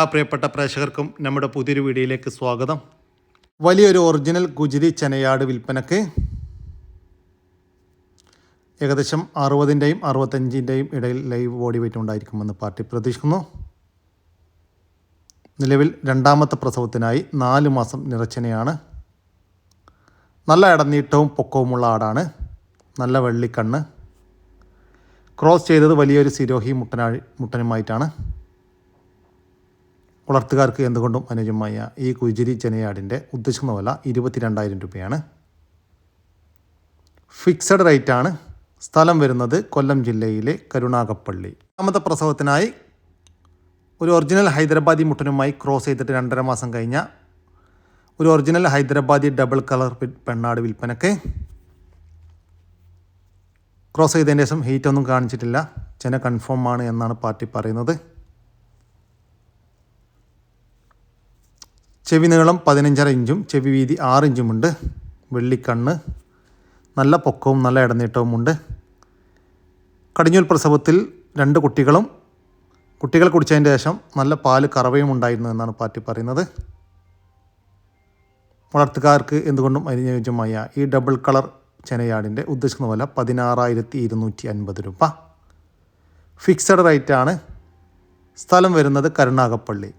ആ പ്രിയപ്പെട്ട പ്രേക്ഷകർക്കും നമ്മുടെ പുതിയൊരു വീഡിയോയിലേക്ക് സ്വാഗതം. വലിയൊരു ഒറിജിനൽ ഗുജരി ചെനയാട് വിൽപ്പനക്ക് ഏകദേശം അറുപതിന്റെയും അറുപത്തഞ്ചിന്റെയും ഇടയിൽ ലൈവ് ബോഡി വെയിറ്റ് ഉണ്ടായിരിക്കുമെന്ന് പാർട്ടി പ്രതീക്ഷിക്കുന്നു. നിലവിൽ രണ്ടാമത്തെ പ്രസവത്തിനായി നാല് മാസം നിറച്ചനയാണ്. നല്ല ഇടനീട്ടവും പൊക്കവുമുള്ള ആടാണ്. നല്ല വെള്ളിക്കണ്ണ് ക്രോസ് ചെയ്തത് വലിയൊരു സിരോഹി മുട്ടനാഴി മുട്ടനുമായിട്ടാണ്. വളർത്തുകാർക്ക് എന്തുകൊണ്ടും അനുയോജ്യമായ ഈ കുജിരി ചെനയാടിന്റെ ഉദ്ദേശിക്കുന്ന വില ഇരുപത്തിരണ്ടായിരം രൂപയാണ്. ഫിക്സഡ് റേറ്റാണ്. സ്ഥലം വരുന്നത് കൊല്ലം ജില്ലയിലെ കരുണാകപ്പള്ളി രണ്ടാമത്തെ പ്രസവത്തിനായി ഒരു ഒറിജിനൽ ഹൈദരാബാദി മുട്ടനുമായി ക്രോസ് ചെയ്തിട്ട് രണ്ടര മാസം കഴിഞ്ഞ ഒരു ഒറിജിനൽ ഹൈദരാബാദി ഡബിൾ കളർ പെണ്ണാട് വിൽപ്പനക്ക് ക്രോസ് ചെയ്തതിന് ശേഷം ഹീറ്റൊന്നും കാണിച്ചിട്ടില്ല. ചെന കൺഫേം ആണ് എന്നാണ് പാർട്ടി പറയുന്നത്. ചെവി നീളം പതിനഞ്ചര ഇഞ്ചും ചെവി വീതി ആറ് ഇഞ്ചുമുണ്ട്. വെള്ളിക്കണ്ണ് നല്ല പൊക്കവും നല്ല ഇടനീട്ടവുമുണ്ട്. കടിഞ്ഞൂൽ പ്രസവത്തിൽ രണ്ട് കുട്ടികളും കുട്ടികൾ കുടിച്ചതിന്റെ ശേഷം നല്ല പാൽ കറവയും ഉണ്ടായിരുന്നു എന്നാണ് പാർട്ടി പറയുന്നത്. വളർത്തുകാർക്ക് എന്തുകൊണ്ടും അനുയോജ്യമായ ഈ ഡബിൾ കളർ ചെനയാടിന്റെ ഉദ്ദേശിക്കുന്ന വില പതിനാറായിരത്തി ഇരുന്നൂറ്റി അൻപത് രൂപ. ഫിക്സഡ് റേറ്റാണ്. സ്ഥലം വരുന്നത് കരുണാകപ്പള്ളി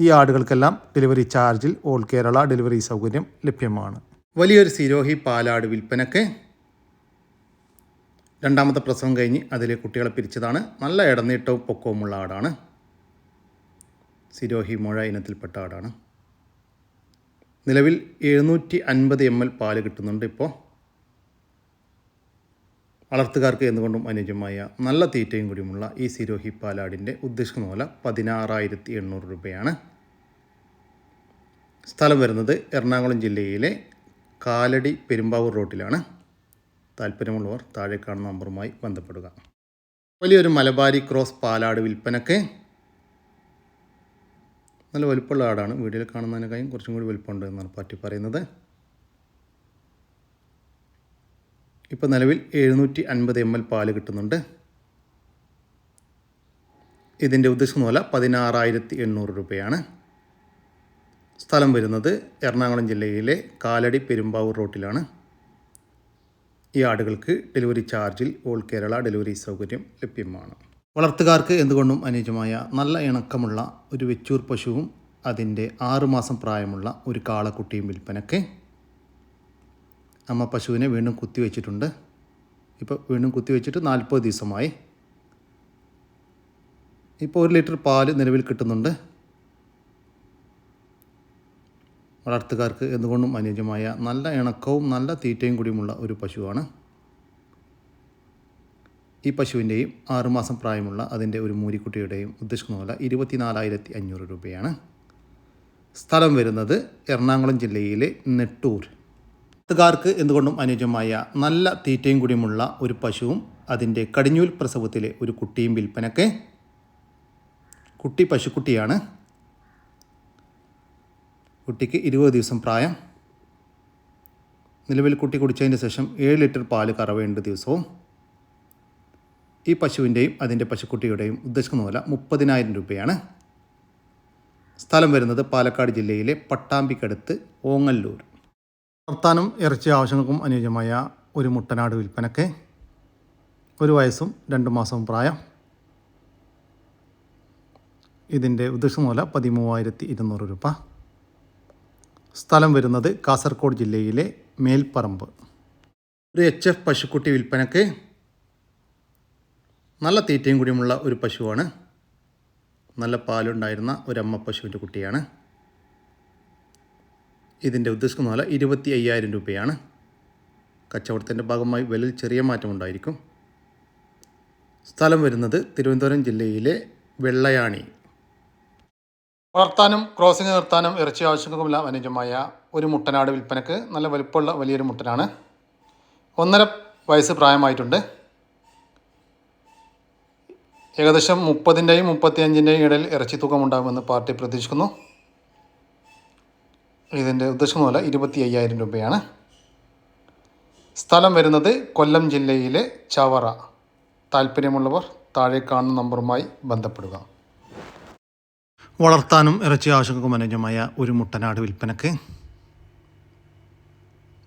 ഈ ആടുകൾക്കെല്ലാം ഡെലിവറി ചാർജിൽ ഓൾ കേരള ഡെലിവറി സൗകര്യം ലഭ്യമാണ്. വലിയൊരു സിരോഹി പാലാട് വിൽപ്പനക്ക് രണ്ടാമത്തെ പ്രസവം കഴിഞ്ഞ് അതിലെ കുട്ടികളെ പിരിച്ചതാണ്. നല്ല ഇടനീട്ടവും പൊക്കവുമുള്ള ആടാണ്. സിരോഹി മുഴ ഇനത്തിൽപ്പെട്ട ആടാണ്. നിലവിൽ എഴുന്നൂറ്റി അൻപത് എം എൽ പാൽ കിട്ടുന്നുണ്ട് ഇപ്പോൾ. വളർത്തുകാർക്ക് എന്നുകൊണ്ടും അനുയോജ്യമായ നല്ല തീറ്റയും കൂടിയുമുള്ള ഈ സിരോഹി പാലാടിന്റെ ഉദ്ദേശിക്കുന്ന മൂല പതിനാറായിരത്തി എണ്ണൂറ് രൂപയാണ്. സ്ഥലം വരുന്നത് എറണാകുളം ജില്ലയിലെ കാലടി പെരുമ്പാവൂർ റോട്ടിലാണ്. താല്പര്യമുള്ളവർ താഴെ കാണുന്ന നമ്പറുമായി ബന്ധപ്പെടുക. വലിയൊരു മലബാരി ക്രോസ് പാലാട് വിൽപ്പനക്ക് നല്ല വലുപ്പമുള്ള ആടാണ്. വീഡിയോയിൽ കാണുന്നതിനേക്കാളും കുറച്ചും കൂടി വലുപ്പമുണ്ട് എന്നാണ് പറ്റി പറയുന്നത്. ഇപ്പോൾ നിലവിൽ എഴുന്നൂറ്റി അൻപത് എം എൽ പാൽ കിട്ടുന്നുണ്ട്. ഇതിന്റെ ഉദ്ദേശിക്കുന്ന വില പതിനാറായിരത്തി എണ്ണൂറ് രൂപയാണ്. സ്ഥലം വരുന്നത് എറണാകുളം ജില്ലയിലെ കാലടി പെരുമ്പാവൂർ റോട്ടിലാണ്. ഈ ആടുകൾക്ക് ഡെലിവറി ചാർജിൽ ഓൾ കേരള ഡെലിവറി സൗകര്യം ലഭ്യമാണ്. വളർത്തുകാർക്ക് എന്തുകൊണ്ടും അനുയോജ്യമായ നല്ല ഇണക്കമുള്ള ഒരു വെച്ചൂർ പശുവും അതിന്റെ ആറുമാസം പ്രായമുള്ള ഒരു കാളക്കുട്ടിയും വിൽപ്പനയ്ക്ക് അമ്മ പശുവിനെ വീണ്ടും കുത്തിവെച്ചിട്ടുണ്ട്. ഇപ്പോൾ വീണ്ടും കുത്തിവെച്ചിട്ട് നാൽപ്പത് ദിവസമായി. ഇപ്പോൾ ഒരു ലിറ്റർ പാൽ നിലവിൽ കിട്ടുന്നുണ്ട്. വളർത്തുകാർക്ക് എന്തുകൊണ്ടും അനുയോജ്യമായ നല്ല ഇണക്കവും നല്ല തീറ്റയും കൂടിയുമുള്ള ഒരു പശുവാണ്. ഈ പശുവിന്റെയും ആറുമാസം പ്രായമുള്ള അതിന്റെ ഒരു മൂരിക്കുട്ടിയുടെയും ഉദ്ദേശിക്കുന്ന വില ഇരുപത്തിനാലായിരത്തി അഞ്ഞൂറ് രൂപയാണ്. സ്ഥലം വരുന്നത് എറണാകുളം ജില്ലയിലെ നെട്ടൂർ. വളർത്തുകാർക്ക് എന്തുകൊണ്ടും അനുയോജ്യമായ നല്ല തീറ്റയും കൂടിയുമുള്ള ഒരു പശുവും അതിന്റെ കടിഞ്ഞൂൽ പ്രസവത്തിലെ ഒരു കുട്ടിയും വിൽപ്പനയ്ക്ക് കുട്ടി പശുക്കുട്ടിയാണ്. കുട്ടിക്ക് ഇരുപത് ദിവസം പ്രായം. നിലവിൽ കുട്ടി കുടിച്ചതിന് ശേഷം ഏഴ് ലിറ്റർ പാൽ കറവേണ്ട ദിവസവും ഈ പശുവിന്റെയും അതിന്റെ പശുക്കുട്ടിയുടെയും ഉദ്ദേശിക്കുന്ന വില മുപ്പതിനായിരം രൂപയാണ്. സ്ഥലം വരുന്നത് പാലക്കാട് ജില്ലയിലെ പട്ടാമ്പിക്കടുത്ത് ഓങ്ങല്ലൂർ. വർത്താനം ഇറച്ചി ആവശ്യങ്ങൾക്കും അനുയോജ്യമായ ഒരു മുട്ടനാട് വിൽപ്പനയ്ക്ക് ഒരു വയസ്സും രണ്ട് മാസവും പ്രായം. ഇതിന്റെ ഉദ്ദേശം മൂല പതിമൂവായിരത്തി ഇരുന്നൂറ് രൂപ. സ്ഥലം വരുന്നത് കാസർഗോഡ് ജില്ലയിലെ മേൽപ്പറമ്പ്. ഒരു എച്ച് എഫ് പശുക്കുട്ടി വിൽപ്പനയ്ക്ക് നല്ല തീറ്റയും കൂടിയുമുള്ള ഒരു പശുവാണ്. നല്ല പാലുണ്ടായിരുന്ന ഒരമ്മ പശുവിന്റെ കുട്ടിയാണ്. ഇതിന്റെ ഉദ്ദേശിക്കുന്ന വില ഇരുപത്തി അയ്യായിരം രൂപയാണ്. കച്ചവടത്തിന്റെ ഭാഗമായി വിലയിൽ ചെറിയ മാറ്റം ഉണ്ടായിരിക്കും. സ്ഥലം വരുന്നത് തിരുവനന്തപുരം ജില്ലയിലെ വെള്ളയാണി. വളർത്താനും ക്രോസിംഗ് നിർത്താനും ഇറച്ചി ആവശ്യങ്ങൾക്കുമെല്ലാം അനുജമായ ഒരു മുട്ടനാട് വിൽപ്പനക്ക് നല്ല വലുപ്പമുള്ള വലിയൊരു മുട്ടനാണ്. ഒന്നര വയസ്സ് പ്രായമായിട്ടുണ്ട്. ഏകദേശം മുപ്പതിന്റെയും മുപ്പത്തിയഞ്ചിന്റെയും ഇടയിൽ ഇറച്ചി തൂക്കമുണ്ടാകുമെന്ന് പാർട്ടി പ്രതീക്ഷിക്കുന്നു. ഇതിന്റെ ഉദ്ദേശം പോലെ ഇരുപത്തി അയ്യായിരം രൂപയാണ്. സ്ഥലം വരുന്നത് കൊല്ലം ജില്ലയിലെ ചവറ. താല്പര്യമുള്ളവർ താഴെ കാണുന്ന നമ്പറുമായി ബന്ധപ്പെടുക. വളർത്താനും ഇറച്ചി ആവശ്യങ്ങൾക്കും അനുയോജ്യമായ ഒരു മുട്ടനാട് വിൽപ്പനക്ക്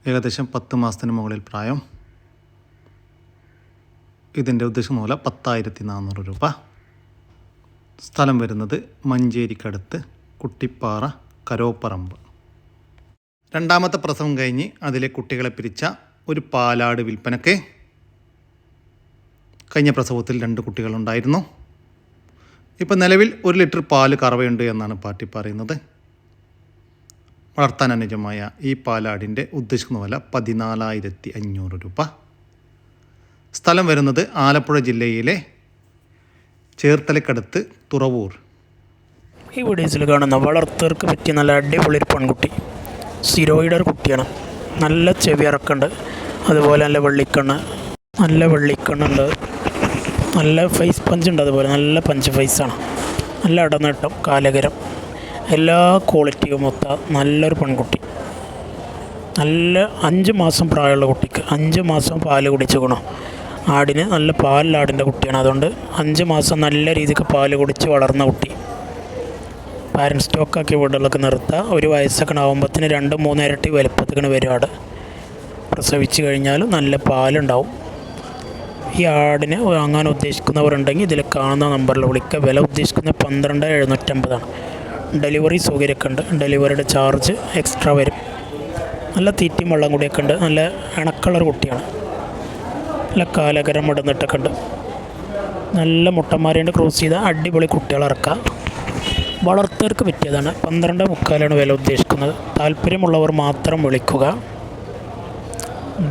ഏകദേശം പത്ത് മാസത്തിന് മുകളിൽ പ്രായം. ഇതിന്റെ ഉദ്ദേശം മൂല പത്തായിരത്തി നാനൂറ് രൂപ. സ്ഥലം വരുന്നത് മഞ്ചേരിക്കടുത്ത് കുട്ടിപ്പാറ കരോപ്പറമ്പ്. രണ്ടാമത്തെ പ്രസവം കഴിഞ്ഞ് അതിലെ കുട്ടികളെ പിരിച്ച ഒരു പാലാട് വിൽപ്പനക്ക് കഴിഞ്ഞ പ്രസവത്തിൽ രണ്ട് കുട്ടികളുണ്ടായിരുന്നു. ഇപ്പം നിലവിൽ ഒരു ലിറ്റർ പാൽ കറവയുണ്ട് എന്നാണ് പാർട്ടി പറയുന്നത്. വളർത്താൻ അനുജമായ ഈ പാലാടിന്റെ ഉദ്ദേശിക്കുന്ന വില പതിനാലായിരത്തി അഞ്ഞൂറ് രൂപ. സ്ഥലം വരുന്നത് ആലപ്പുഴ ജില്ലയിലെ ചേർത്തലക്കടുത്ത് തുറവൂർ. ഈ വീഡിയോസിൽ കാണുന്ന വളർത്തവർക്ക് പറ്റിയ നല്ല അടിപൊളി പെൺകുട്ടി. സിരോയിഡ് ഒരു കുട്ടിയാണ്. നല്ല ചെവി ഇറക്കുണ്ട് അതുപോലെ നല്ല വെള്ളിക്കണ്ണ്. നല്ല വെള്ളിക്കണ്ണുണ്ട്. നല്ല ഫേസ് പഞ്ച് ഉണ്ട് അതുപോലെ. നല്ല പഞ്ച് ഫേസാണ് നല്ല ഇടനീട്ടം കാലകരം എല്ലാ ക്വാളിറ്റിയും മൊത്ത നല്ലൊരു പെൺകുട്ടി. നല്ല അഞ്ച് മാസം പ്രായമുള്ള കുട്ടിക്ക് അഞ്ച് മാസം പാൽ കുടിച്ച് ഗുണം. ആടിന് നല്ല പാലിലാടിന്റെ കുട്ടിയാണ്. അതുകൊണ്ട് അഞ്ച് മാസം നല്ല രീതിക്ക് പാൽ കുടിച്ച് വളർന്ന കുട്ടി. പാരന്റ് സ്റ്റോക്കാക്കി വീടുകളൊക്കെ നിർത്തുക ഒരു വയസ്സൊക്കെ ആകുമ്പോഴത്തേന് രണ്ട് മൂന്ന് ഇരട്ടി വലുപ്പത്തിക്കാണ് വരും ആട് പ്രസവിച്ച് കഴിഞ്ഞാൽ നല്ല പാലുണ്ടാവും. ഈ ആടിനെ വാങ്ങാൻ ഉദ്ദേശിക്കുന്നവരുണ്ടെങ്കിൽ ഇതിൽ കാണുന്ന നമ്പറിൽ വിളിക്കുക വില ഉദ്ദേശിക്കുന്നത് പന്ത്രണ്ട് എഴുന്നൂറ്റമ്പതാണ്. ഡെലിവറി സൗകര്യമൊക്കെ ഉണ്ട്. ഡെലിവറിയുടെ ചാർജ് എക്സ്ട്രാ വരും. നല്ല തീറ്റയും വെള്ളം കൂടിയൊക്കെ ഉണ്ട്. നല്ല ഇണക്കളർ കുട്ടിയാണ്. നല്ല കാലകരം ഇടുന്നിട്ടൊക്കെ ഉണ്ട്. നല്ല മുട്ടന്മാരെ ക്രോസ് ചെയ്ത അടിപൊളി കുട്ടികൾ വളർത്തവർക്ക് പറ്റിയതാണ്. പന്ത്രണ്ട് മുക്കാലാണ് വില ഉദ്ദേശിക്കുന്നത്. താല്പര്യമുള്ളവർ മാത്രം വിളിക്കുക.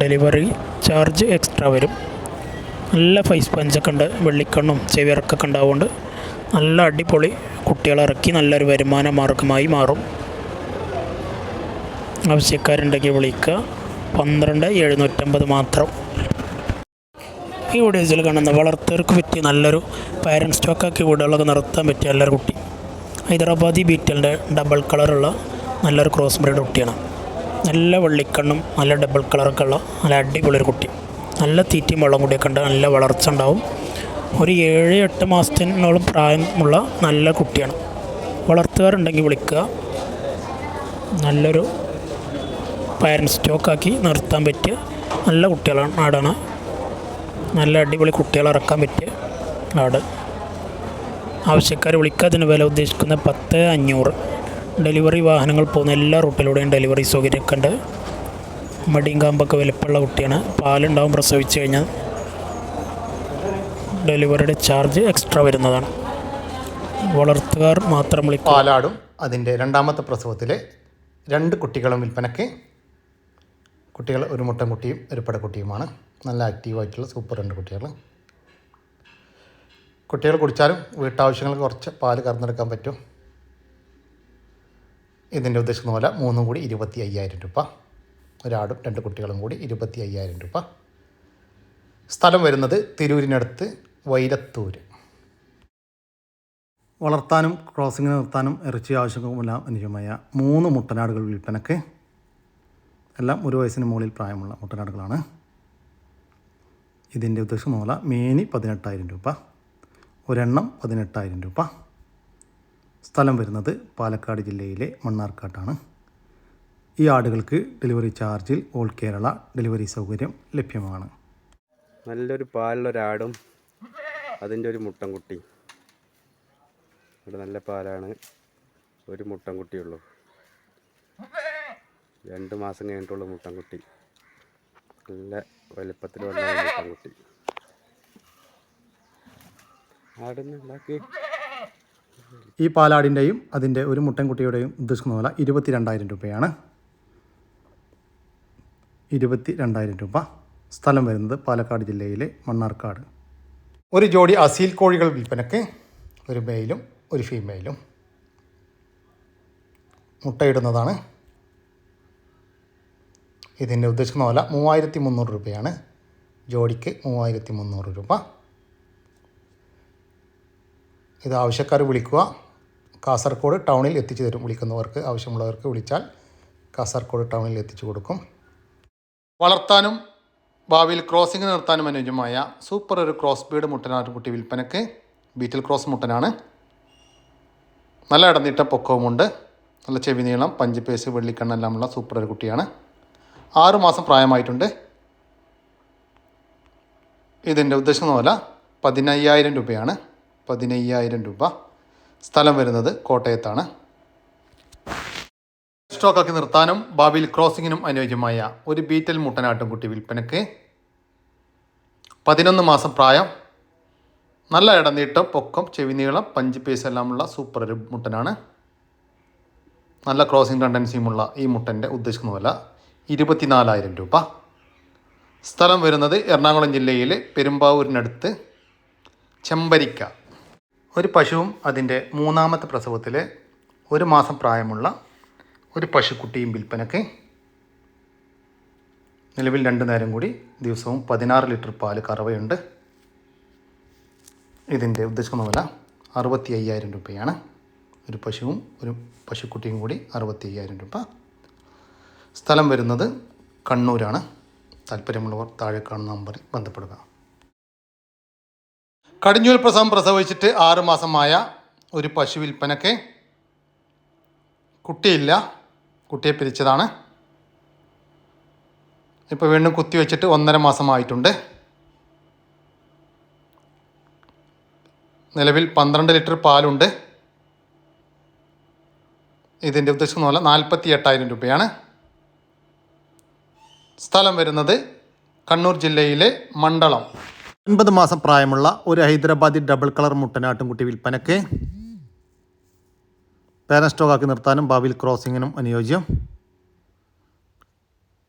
ഡെലിവറി ചാർജ് എക്സ്ട്രാ വരും. നല്ല ഫൈസ് പഞ്ചൊക്കെ ഉണ്ട്. വെള്ളിക്കണ്ണും ചെവിയിറക്കൊക്കെ ഉണ്ടാവുകൊണ്ട് നല്ല അടിപൊളി കുട്ടികളിറക്കി നല്ലൊരു വരുമാന മാർഗമായി മാറും. ആവശ്യക്കാരുണ്ടെങ്കിൽ വിളിക്കുക. പന്ത്രണ്ട് എഴുന്നൂറ്റമ്പത് മാത്രം. ഈ വീഡിയോസിൽ കാണുന്ന വളർത്തവർക്ക് പറ്റിയ നല്ലൊരു പാരന്റ് സ്റ്റോക്കാക്കി വീടുകളൊക്കെ നിർത്താൻ പറ്റിയ നല്ലൊരു കുട്ടി. ഹൈദരാബാദി ബീറ്റലിന്റെ ഡബിൾ കളറുള്ള നല്ലൊരു ക്രോസ് ബ്രീഡ് കുട്ടിയാണ്. നല്ല വെള്ളിക്കണ്ണും നല്ല ഡബിൾ കളറൊക്കെ ഉള്ള നല്ല അടിപൊളി ഒരു കുട്ടി. നല്ല തീറ്റയും വെള്ളം കൂടിയൊക്കെ ഉണ്ട്. നല്ല വളർച്ച ഉണ്ടാവും. ഒരു ഏഴ് എട്ട് മാസത്തിനോളം പ്രായമുള്ള നല്ല കുട്ടിയാണ്. വളർത്തുകാരുണ്ടെങ്കിൽ വിളിക്കുക. നല്ലൊരു പാരന്റ് സ്റ്റോക്കാക്കി നിർത്താൻ പറ്റിയ നല്ല കുട്ടികളാണ് ആടാണ്. നല്ല അടിപൊളി കുട്ടികളെ ഇറക്കാൻ പറ്റിയ ആട്. ആവശ്യക്കാർ വിളിക്കാതിന് വില ഉദ്ദേശിക്കുന്ന പത്ത് അഞ്ഞൂറ്. ഡെലിവറി വാഹനങ്ങൾ പോകുന്ന എല്ലാ റൂട്ടിലൂടെയും ഡെലിവറി സൗകര്യമൊക്കെ ഉണ്ട് മടിയും കാമ്പൊക്കെ വലിപ്പമുള്ള കുട്ടിയാണ്. പാലുണ്ടാവും പ്രസവിച്ച് കഴിഞ്ഞാൽ ഡെലിവറിയുടെ ചാർജ് എക്സ്ട്രാ വരുന്നതാണ്. വളർത്തുകാർ മാത്രം വിളിക്കും പാലാടും. അതിന്റെ രണ്ടാമത്തെ പ്രസവത്തിൽ രണ്ട് കുട്ടികളും വിൽപ്പനയ്ക്ക്. കുട്ടികൾ ഒരു മുട്ടൻകുട്ടിയും ഒരു പടക്കുട്ടിയുമാണ് നല്ല ആക്റ്റീവായിട്ടുള്ള സൂപ്പർ രണ്ട് കുട്ടികൾ കുട്ടികൾ കുടിച്ചാലും വീട്ടാവശ്യങ്ങൾക്ക് കുറച്ച് പാൽ കറന്നെടുക്കാൻ പറ്റും. ഇതിന്റെ ഉദ്ദേശിക്കുന്ന പോലെ മൂന്നും കൂടി ഇരുപത്തി അയ്യായിരം രൂപ. ഒരാടും രണ്ട് കുട്ടികളും കൂടി ഇരുപത്തി അയ്യായിരം രൂപ. സ്ഥലം വരുന്നത് തിരൂരിനടുത്ത് വൈരത്തൂര്. വളർത്താനും ക്രോസിങ്ങിന് നിർത്താനും ഇറച്ചി ആവശ്യങ്ങളുമെല്ലാം അനുയോജ്യമായ മൂന്ന് മുട്ടനാടുകൾ വിൽപ്പനക്ക്. എല്ലാം ഒരു വയസ്സിന് മുകളിൽ പ്രായമുള്ള മുട്ടനാടുകളാണ്. ഇതിന്റെ ഉദ്ദേശം മൂല മേനി പതിനെട്ടായിരം രൂപ. ഒരെണ്ണം പതിനെട്ടായിരം രൂപ. സ്ഥലം വരുന്നത് പാലക്കാട് ജില്ലയിലെ മണ്ണാർക്കാട്ടാണ്. ഈ ആടുകൾക്ക് ഡെലിവറി ചാർജിൽ ഓൾ കേരള ഡെലിവറി സൗകര്യം ലഭ്യമാണ്. നല്ലൊരു പാലുള്ളൊരാടും അതിന്റെ ഒരു മുട്ടൻകുട്ടി. ഇവിടെ നല്ല പാലാണ് ഒരു മുട്ടൻകുട്ടിയുള്ളൂ രണ്ട് മാസം കഴിഞ്ഞിട്ടുള്ള മുട്ടൻകുട്ടി. നല്ല വലിപ്പത്തിൽ വന്ന മുട്ടൻകുട്ടി. ഈ പാലാടിന്റെയും അതിന്റെ ഒരു മുട്ടൻകുട്ടിയുടെയും ഉദ്ദേശിക്കുന്ന വില ഇരുപത്തി രണ്ടായിരം രൂപയാണ്. ഇരുപത്തി രണ്ടായിരം രൂപ സ്ഥലം വരുന്നത് പാലക്കാട് ജില്ലയിലെ മണ്ണാർക്കാട്. ഒരു ജോഡി അസീൽ കോഴികൾ വിൽപ്പനയ്ക്ക് ഒരു മെയിലും ഒരു ഫീമെയിലും മുട്ടയിടുന്നതാണ്. ഇതിന്റെ ഉദ്ദേശിക്കുന്ന വില മൂവായിരത്തി മുന്നൂറ് രൂപയാണ്. ജോഡിക്ക് മൂവായിരത്തി മുന്നൂറ് രൂപ. ഇത് ആവശ്യക്കാർ വിളിക്കുക. കാസർഗോഡ് ടൗണിൽ എത്തിച്ചു തരും. വിളിക്കുന്നവർക്ക് ആവശ്യമുള്ളവർക്ക് വിളിച്ചാൽ കാസർഗോഡ് ടൗണിൽ എത്തിച്ചു കൊടുക്കും. വളർത്താനും ഭാവിയിൽ ക്രോസിംഗ് നിർത്താനും അനുയോജ്യമായ സൂപ്പർ ഒരു ക്രോസ് ബീഡ് മുട്ടനാട്ടുകുട്ടി വിൽപ്പനക്ക് ബീറ്റിൽ ക്രോസ് മുട്ടനാണ്. നല്ല ഇടനീട്ട പൊക്കവുമുണ്ട്. നല്ല ചെവി നീളം പഞ്ച് വെള്ളിക്കണ്ണെല്ലാമുള്ള സൂപ്പർ ഒരു കുട്ടിയാണ്. ആറുമാസം പ്രായമായിട്ടുണ്ട്. ഇതിന്റെ ഉദ്ദേശം പോലെ പതിനയ്യായിരം രൂപയാണ്. പതിനയ്യായിരം രൂപ. സ്ഥലം വരുന്നത് കോട്ടയത്താണ്. സ്റ്റോക്കാക്കി നിർത്താനും ഭാവിയിൽ ക്രോസിങ്ങിനും അനുയോജ്യമായ ഒരു ബീറ്റൽ മുട്ടനാട്ടുംകുട്ടി വിൽപ്പനയ്ക്ക് പതിനൊന്ന് മാസം പ്രായം. നല്ല ഇടനീട്ടം പൊക്കം ചെവിനീളം പഞ്ച് പീസ് എല്ലാമുള്ള സൂപ്പർ ഒരു മുട്ടനാണ്. നല്ല ക്രോസിംഗ് ടെൻഡൻസിയുമുള്ള ഈ മുട്ടന്റെ ഉദ്ദേശിക്കുന്ന വില ഇരുപത്തിനാലായിരം രൂപ. സ്ഥലം വരുന്നത് എറണാകുളം ജില്ലയിലെ പെരുമ്പാവൂരിനടുത്ത് ചെമ്പരിക്ക. ഒരു പശുവും അതിന്റെ മൂന്നാമത്തെ പ്രസവത്തിൽ ഒരു മാസം പ്രായമുള്ള ഒരു പശുക്കുട്ടിയും വിൽപ്പനയ്ക്ക് നിലവിൽ രണ്ട് നേരം കൂടി ദിവസവും പതിനാറ് ലിറ്റർ പാൽ കറവയുണ്ട്. ഇതിന്റെ ഉദ്ദേശിക്കുന്ന വില അറുപത്തി അയ്യായിരം രൂപയാണ്. ഒരു പശുവും ഒരു പശുക്കുട്ടിയും കൂടി അറുപത്തി അയ്യായിരം രൂപ. സ്ഥലം വരുന്നത് കണ്ണൂരാണ്. താല്പര്യമുള്ളവർ താഴെ കാണുന്ന നമ്പറിൽ ബന്ധപ്പെടുക. കടിഞ്ഞൂൽ പ്രസവം പ്രസവിച്ചിട്ട് ആറുമാസമായ ഒരു പശു വിൽപ്പനയ്ക്ക് കുട്ടിയില്ല. കുട്ടിയെ പിരിച്ചതാണ്. ഇപ്പോൾ വീണ്ടും കുത്തിവെച്ചിട്ട് ഒന്നര മാസമായിട്ടുണ്ട്. നിലവിൽ പന്ത്രണ്ട് ലിറ്റർ പാലുണ്ട്. ഇതിന്റെ ഉദ്ദേശിക്കുന്ന പോലെ നാൽപ്പത്തി എട്ടായിരം രൂപയാണ്. സ്ഥലം വരുന്നത് കണ്ണൂർ ജില്ലയിലെ മണ്ഡളം ഒൻപത് മാസം പ്രായമുള്ള ഒരു ഹൈദരാബാദി ഡബിൾ കളർ മുട്ടനാട്ടുംകുട്ടി വിൽപ്പനയ്ക്ക് പേരൻ സ്റ്റോക്കാക്കി നിർത്താനും ഭാവിയിൽ ക്രോസിങ്ങിനും അനുയോജ്യം.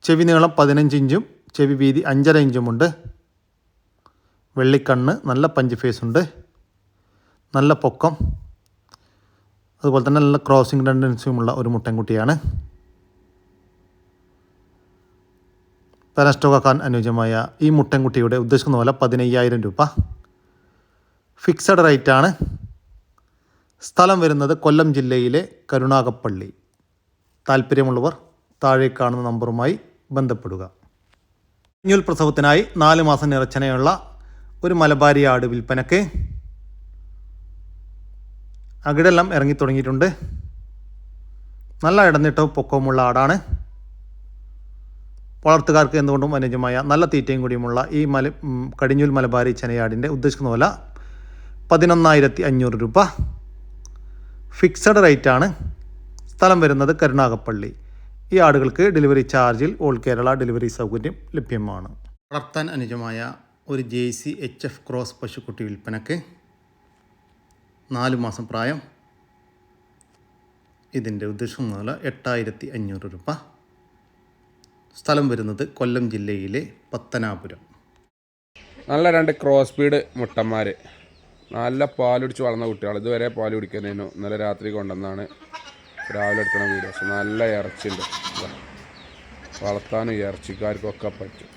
ചെവി നീളം പതിനഞ്ച് ഇഞ്ചും ചെവി വീതി അഞ്ചര ഇഞ്ചുമുണ്ട് വെള്ളിക്കണ്ണ് നല്ല പഞ്ച് ഫേസ് ഉണ്ട്. നല്ല പൊക്കം. അതുപോലെ തന്നെ നല്ല ക്രോസിംഗ് ടെൻഡൻസിയുമുള്ള ഒരു മുട്ടൻകുട്ടിയാണ്. പാരസ്റ്റോക്കാൻ അനുയോജ്യമായ ഈ മുട്ടൻകുട്ടിയുടെ ഉദ്ദേശിക്കുന്ന പോലെ പതിനയ്യായിരം രൂപ. ഫിക്സഡ് റേറ്റാണ് സ്ഥലം വരുന്നത് കൊല്ലം ജില്ലയിലെ കരുണാകപ്പള്ളി താല്പര്യമുള്ളവർ താഴെ കാണുന്ന നമ്പറുമായി ബന്ധപ്പെടുക. കുഞ്ഞുൽ പ്രസവത്തിനായി നാല് മാസം നിറച്ചനയുള്ള ഒരു മലബാരി ആട് വിൽപ്പനയ്ക്ക് അകിടെല്ലാം ഇറങ്ങി തുടങ്ങിയിട്ടുണ്ട്. നല്ല ഇടനീട്ടവും പൊക്കവുമുള്ള ആടാണ്. വളർത്തുകാർക്ക് എന്തുകൊണ്ടും അനുയോജ്യമായ നല്ല തീറ്റയും കൂടിയുമുള്ള ഈ മല കടിഞ്ഞൂൽ മലബാരി ചനയാടിന്റെ ഉദ്ദേശിക്കുന്ന വില പതിനൊന്നായിരത്തി അഞ്ഞൂറ് രൂപ. ഫിക്സഡ് റേറ്റാണ്. സ്ഥലം വരുന്നത് കരുണാകപ്പള്ളി ഈ ആടുകൾക്ക് ഡെലിവറി ചാർജിൽ ഓൾ കേരള ഡെലിവറി സൗകര്യം ലഭ്യമാണ്. വളർത്താൻ അനുജമായ ഒരു J C H F cross പശുക്കുട്ടി വിൽപ്പനക്ക് നാല് മാസം പ്രായം. ഇതിന്റെ ഉദ്ദേശം മുതൽ എട്ടായിരത്തി അഞ്ഞൂറ് രൂപ. സ്ഥലം വരുന്നത് കൊല്ലം ജില്ലയിലെ പത്തനാപുരം. നല്ല രണ്ട് ക്രോസ് സ്പീഡ് മുട്ടന്മാർ നല്ല പാലുടിച്ച് വളർന്ന കുട്ടികൾ ഇതുവരെ പാൽ കുടിക്കുന്നതിനു ഇന്നലെ രാത്രി കൊണ്ടുവന്നാണ് രാവിലെ എടുക്കണ വീഡിയോസ് നല്ല ഇറച്ചിയുണ്ട്. വളർത്താനും ഇറച്ചിക്കാർക്കൊക്കെ പറ്റും.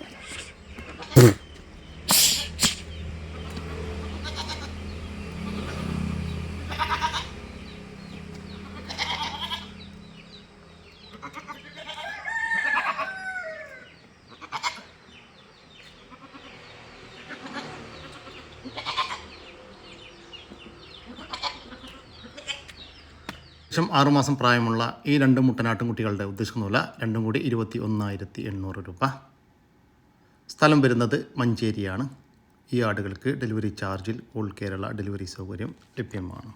ഏകദേശം ആറുമാസം പ്രായമുള്ള ഈ രണ്ട് മുട്ടനാട്ടും കുട്ടികളുടെ ഉദ്ദേശിക്കുന്നില്ല രണ്ടും കൂടി ഇരുപത്തി ഒന്നായിരത്തി എണ്ണൂറ് രൂപ. സ്ഥലം വരുന്നത് മഞ്ചേരിയാണ്. ഈ ആടുകൾക്ക് ഡെലിവറി ചാർജിൽ ഓൾ കേരള ഡെലിവറി സൗകര്യം ലഭ്യമാണ്.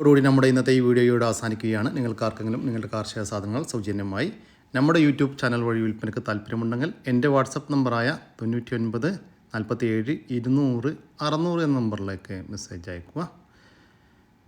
അതോടുകൂടി നമ്മുടെ ഇന്നത്തെ ഈ വീഡിയോയോട് അവസാനിക്കുകയാണ്. നിങ്ങൾക്കാർക്കെങ്കിലും നിങ്ങളുടെ കാർഷിക സാധനങ്ങൾ സൗജന്യമായി നമ്മുടെ യൂട്യൂബ് ചാനൽ വഴി വിൽപ്പനയ്ക്ക് താല്പര്യമുണ്ടെങ്കിൽ എന്റെ വാട്സപ്പ് നമ്പറായ തൊണ്ണൂറ്റി ഒൻപത് നാൽപ്പത്തി ഏഴ് ഇരുന്നൂറ് അറുന്നൂറ് എന്ന നമ്പറിലേക്ക് മെസ്സേജ് അയക്കുക